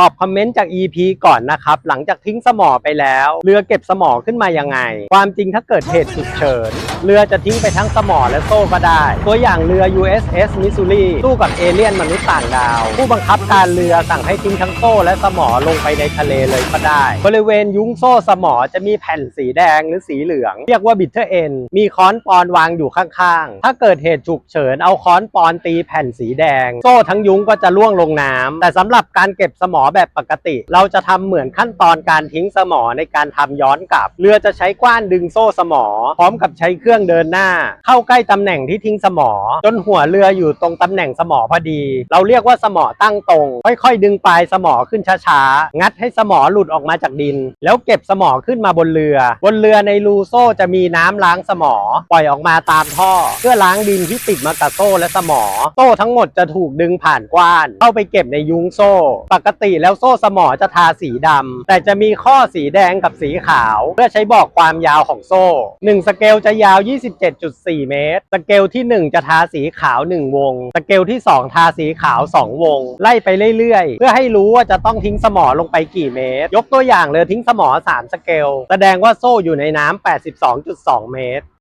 ตอบคอมเมนต์จาก EP ก่อนนะครับ หลังจากทิ้งสมอไปแล้ว เรือเก็บสมอขึ้นมายังไง ความจริงถ้าเกิดเหตุฉุกเฉิน เรือจะทิ้งไปทั้งสมอและโซ่ก็ได้ ตัวอย่างเรือ USS Missouri สู้กับเอเลี่ยนมนุษย์ต่างดาว ผู้บังคับการเรือสั่งให้ทิ้งทั้งโซ่และสมอลงไปในทะเลเลยก็ได้ บริเวณยุ้งโซ่สมอจะมีแผ่นสีแดงหรือสีเหลือง เรียกว่าบิทเทอร์เอ็นมีค้อนปอนวางอยู่ข้างๆ ถ้าเกิดเหตุฉุกเฉินเอาค้อนปอนตีแผ่นสีแดง โซ่ทั้งยุ้งก็จะล่วงลงน้ำแต่สำหรับการเก็บสมอแบบปกติ เราจะทำเหมือนขั้นตอนการทิ้งสมอในการทำย้อนกลับ เรือจะใช้กว้านดึงโซ่สมอ พร้อมกับใช้เครื่องเดินหน้า เข้าใกล้ตำแหน่งที่ทิ้งสมอ จนหัวเรืออยู่ตรงตำแหน่งสมอพอดี เราเรียกว่าสมอตั้งตรง ค่อยๆ ดึงปลายสมอขึ้นช้าๆ งัดให้สมอหลุดออกมาจากดิน แล้วเก็บสมอขึ้นมาบนเรือ บนเรือในรูโซ่จะมีน้ำล้างสมอ ปล่อยออกมาตามท่อ เพื่อล้างดินที่ติดมากับโซ่และสมอ โซ่ทั้งหมดจะถูกดึงผ่านกว้าน เข้าไปเก็บในยุ้งโซ่ ปกติแล้วโซ่สมอจะทาสีดำแต่จะมีข้อสีแดงกับสีขาว เพื่อใช้บอกความยาวของโซ่ 1 สเกลจะยาว 27.4 เมตร สเกลที่ 1 จะทาสีขาว 1 วง สเกลที่ 2 ทาสีขาว 2 วง ไล่ไปเรื่อยๆ เพื่อให้รู้ว่าจะต้องทิ้งสมอลงไปกี่เมตร ยกตัวอย่างเรือทิ้งสมอ 3 สเกล แสดงว่าโซ่อยู่ในน้ำ82.2 เมตร